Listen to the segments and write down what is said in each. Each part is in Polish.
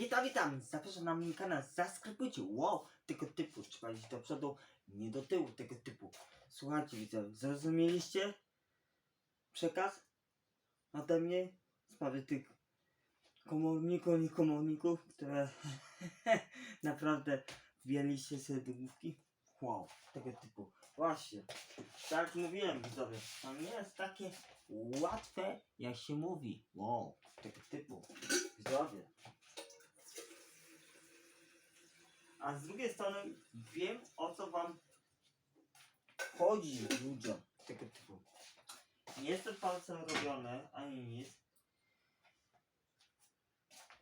Witam, witam! Zapraszam na mój kanał, zaskrybujcie, wow, tego typu, trzeba iść do przodu, nie do tyłu, tego typu. Słuchajcie, widzę, zrozumieliście przekaz ode mnie w sprawie tych komorników, nie komorników, które naprawdę wbijaliście sobie do główki? Wow, tego typu. Właśnie, tak mówiłem, widzowie, to nie jest takie łatwe, jak się mówi. Wow, tego typu. Widzowie. A z drugiej strony wiem o co wam chodzi ludziom tego typu. Nie jestem palcem robiony ani nic.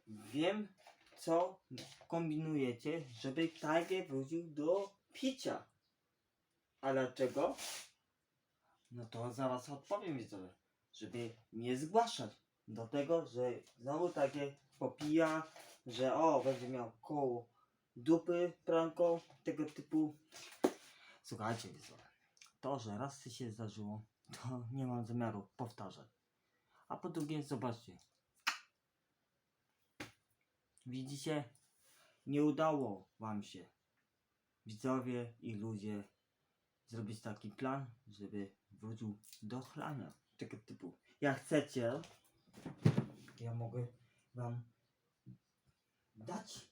Wiem co kombinujecie, żeby Tiger wrócił do picia. A dlaczego? No to zaraz odpowiem widzowie. Żeby nie zgłaszać do tego, że znowu takie popija, że o, będzie miał koło dupy pranką, tego typu. Słuchajcie widzowie, to, że raz się zdarzyło, to nie mam zamiaru powtarzać. A po drugie, zobaczcie. Widzicie? Nie udało wam się, widzowie i ludzie, zrobić taki plan, żeby wrócił do chlania. Tego typu. Jak chcecie, ja mogę wam dać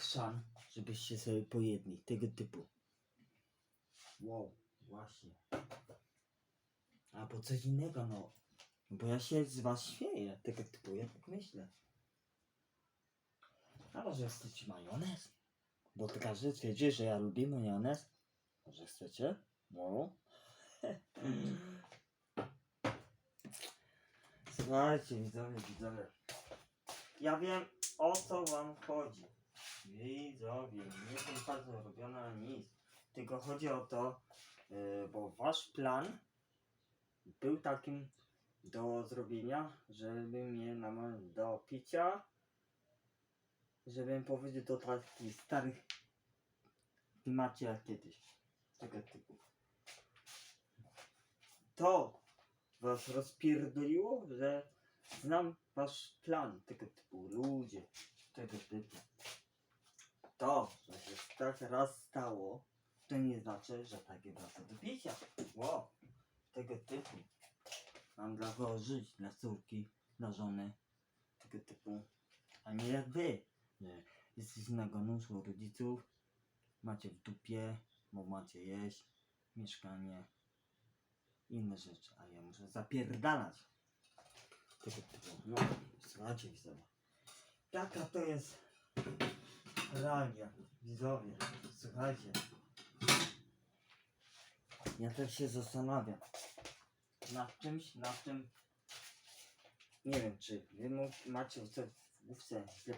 chrzan, żebyście sobie pojedli. Tego typu. Wow, właśnie. Albo coś innego, no. Bo ja się z was śmieję, tego typu, ja tak myślę. A może chcecie majonez? Bo każdy twierdzi, że ja lubię majonez. Może chcecie? No. Słuchajcie, widzowie, widzowie. Ja wiem, o co wam chodzi. Widzowie, nie jestem bardzo robiony ani nic. Tylko chodzi o to, yy, bo wasz plan był takim do zrobienia, żeby mnie namawiać do picia, żebym powiedział do takich starych klimacie jak kiedyś. Tego typu. To was rozpierdoliło, że znam wasz plan tego typu, ludzie, tego typu. To, że się tak raz stało, to nie znaczy, że takie wraca do picia. Wow, tego typu. Mam dla kogo żyć, dla córki, dla żony, tego typu. A nie jak wy, że jesteście na gonuszu rodziców, macie w dupie, bo macie jeść, mieszkanie, inne rzeczy, a ja muszę zapierdalać. Tego typu. No, słuchajcie widzowie. Jaka to jest realia, widzowie, słuchajcie. Ja też się zastanawiam nad czymś, nad tym. Nie wiem, czy wy macie w główce źle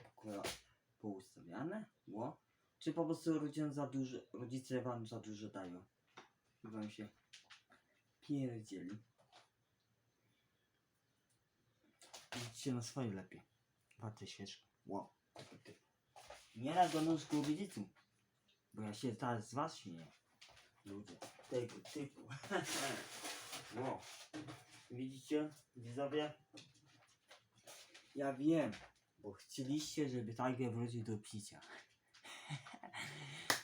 poustawiane, bo czy po prostu rodzice za dużo, rodzice wam za dużo dają. Wam się pierdzieli. Idźcie na swoje lepiej. Warty świeczki. Wow. Tego typu. Nie na gonążku rodziców. Bo ja się teraz z was śmieję. Ludzie. Tego typu. wow. Widzicie, widzowie? Ja wiem, bo chcieliście, żeby Tiger wrócił do picia.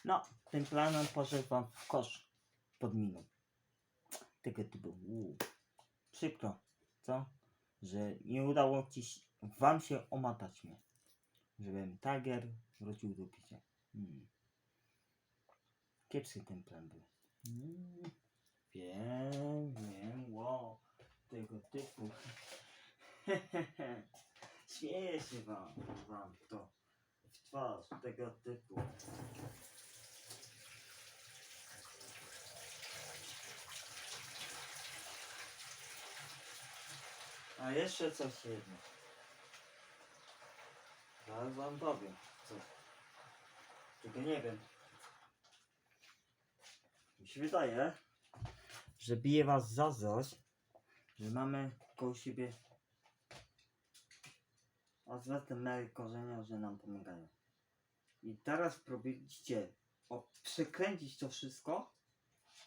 No, ten plan poszedł wam w kosz pod miną. Tego typu. Uuu. Przykro, co? Że nie udało ci wam się omatać mnie. Żebym Tiger wrócił do picia. Hmm. Kiepski ten plan był. Mm. Wiem, wiem, wow. Tego typu. Śmieję się wam, wam to w twarz tego typu. A jeszcze coś jedno. Zaraz wam powiem coś. Tylko nie wiem. Mi się wydaje, że bije was zazdrość, że mamy koło siebie odwrotne mery korzenia, że nam pomagają. I teraz próbujcie przekręcić to wszystko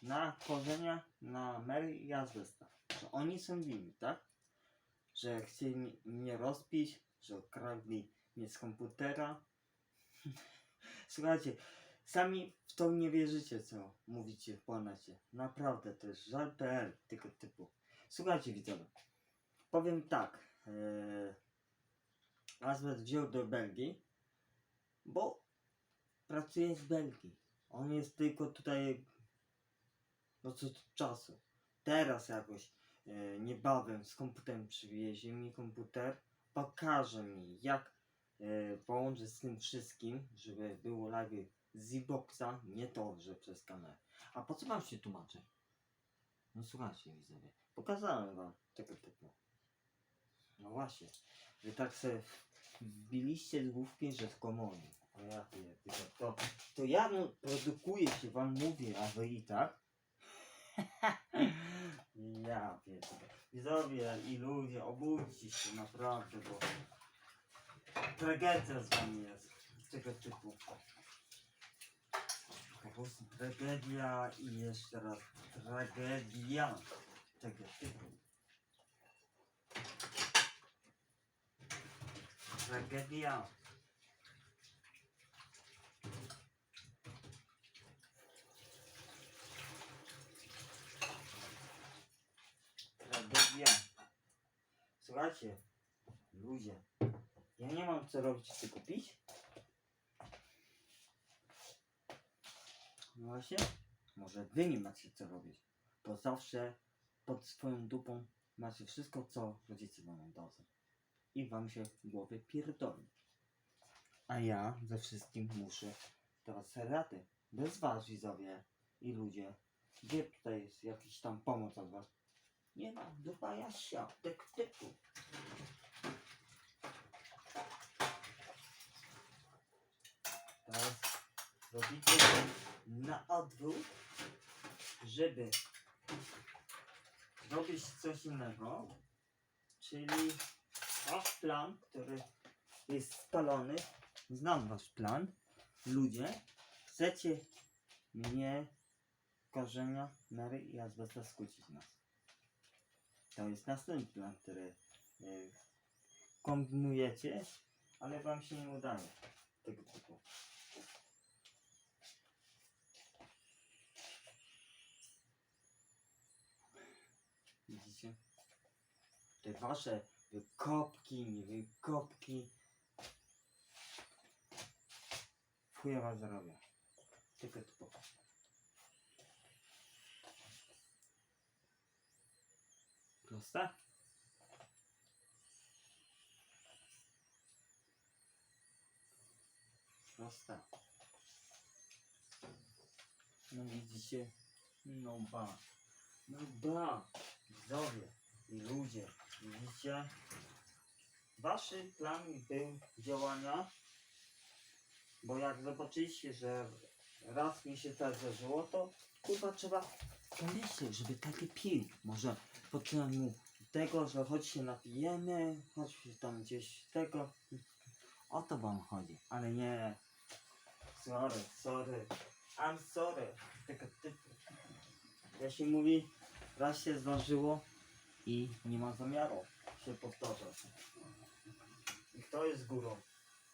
na korzenia, na Mary i Azbesta. Że oni są winni, tak? Że chcieli mnie rozpić, że okradli mnie z komputera. Słuchajcie, sami w to nie wierzycie, co mówicie w planacie. Naprawdę, to jest żal.pl tego typu. Słuchajcie, widzowie, powiem tak. Ee, Azmet wziął do Belgii, bo pracuje w Belgii. On jest tylko tutaj no co czasu. Teraz jakoś e, niebawem z komputerem przywiezie mi komputer, pokaże mi jak e, połączyć z tym wszystkim, żeby było live z Xboxa, nie to, że przez kamerę. A po co wam się tłumaczę? No słuchajcie widzowie, pokazałem wam tego typu. No właśnie, wy tak sobie wbiliście z główki, że tylko moje. A ja pierdolę, to, to ja mu produkuję się, wam mówię, a wy i tak? ja pierdolę. Widzowie i ludzie, obudźcie się naprawdę, bo tragedia z wami jest tego typu. Po prostu tragedia i jeszcze raz tragedia tego typu. Tragedia. Tragedia. Słuchajcie, ludzie, nie mam co robić, tylko pić. No właśnie, może wy nie macie co robić, bo zawsze pod swoją dupą macie wszystko, co rodzice wam dadzą. I wam się w głowie pierdoli. A ja ze wszystkim muszę sobie rady. Bez was, widzowie i ludzie. Gdzie tutaj jest jakiś tam pomoc od was? Nie ma, dupa jasia, tyk tyku. Teraz robicie na odwrót, żeby zrobić coś innego, czyli wasz plan, który jest spalony, znam wasz plan, ludzie, chcecie mnie, korzenia, Mary i Azbesta skłócić nas. To jest następny plan, który y, kombinujecie, ale wam się nie udaje tego typu. Widzicie? Te wasze wykopki, nie wykopki. Chuja was zarobię. Tylko typu. Proste? Proste. No widzicie? No ba. No ba. Widzowie i ludzie. Widzicie? Waszym planem był działania, bo jak zobaczyliście, że raz mi się tak zdarzyło, to kurwa trzeba pomyśleć, żeby taki pił. Może potrzeba mu tego, że choć się napijemy, choć tam gdzieś tego. O to wam chodzi, ale nie. Sorry, sorry. I'm sorry. Tego typu. Ja się mówi, raz się zdarzyło i nie ma zamiaru się powtarzać. I kto jest górą?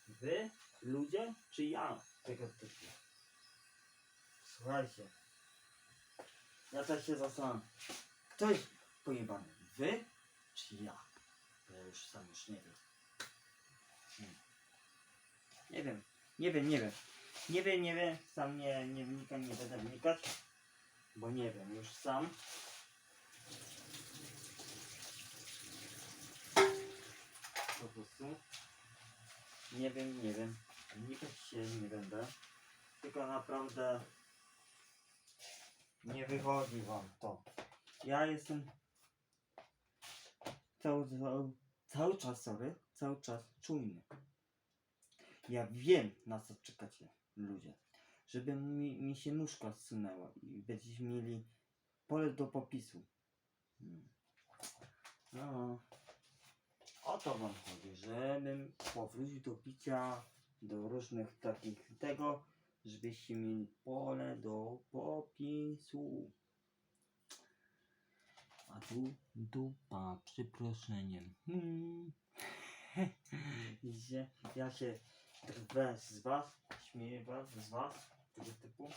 Wy, ludzie, czy ja? Tego typu. Słuchajcie. Ja też się zastanawiam. Kto jest pojebany? Wy, czy ja? Ja już sam już nie wiem. Hmm. Nie wiem, nie wiem, nie wiem. Nie wiem, nie wiem, sam nie, nie wnikam, nie będę wnikać, bo nie wiem, już sam. Po prostu. Nie wiem, nie wiem. Wnikać się nie będę. Tylko naprawdę nie wychodzi wam to. Ja jestem cały, cały, cały czas, sorry, cały czas czujny. Ja wiem, na co czekacie, ludzie. Żeby mi, mi się nóżka zsunęła i będziecie mieli pole do popisu. Hmm. No, o to wam chodzi, żebym powrócił do picia, do różnych takich tego, żebyście mieli pole do popisu. A tu dupa, przeproszeniem. Hmm. Widzicie? Ja się drwę z was, śmieję was, z was, tego typu.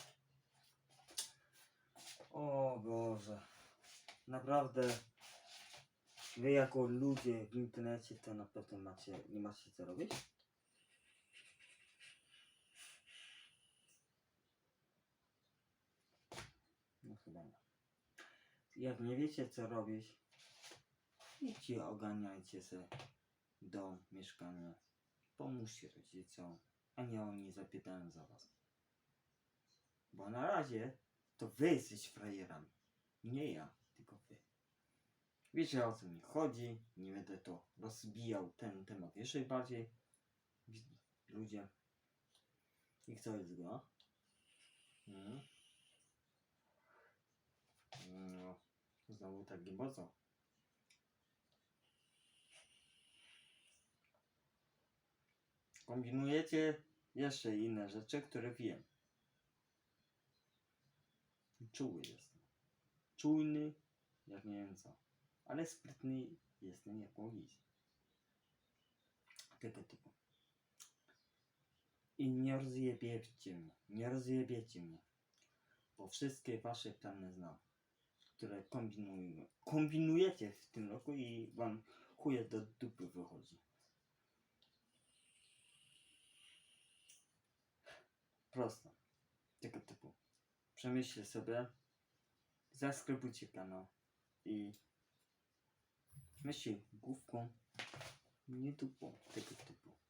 O Boże. Naprawdę. Wy jako ludzie w internecie to na pewno macie, nie macie co robić. No chyba nie. Jak nie wiecie co robić, idźcie ogarniajcie sobie dom, mieszkanie. Pomóżcie rodzicom, a nie oni zapytają za was. Bo na razie to wy jesteście frajerami. Nie ja, tylko wy. Wiecie o co mi chodzi, nie będę to rozbijał ten temat jeszcze bardziej. Ludzie. I kto jest go? Mm. No, znowu tak mocno. Kombinujecie jeszcze inne rzeczy, które wiem. Czuły jestem. Czujny, jak nie wiem co. Ale sprytny jestem jak mówić. Tego typu. I nie rozjebiecie mnie. Nie rozjebiecie mnie. Bo wszystkie wasze plany znam. Które. Kombinujecie w tym roku i wam chuje do dupy wychodzi. Prosto. Tego typu. Przemyślcie sobie. Zaskrybujcie kanał. I myślcie główką, nie dupą tego typu.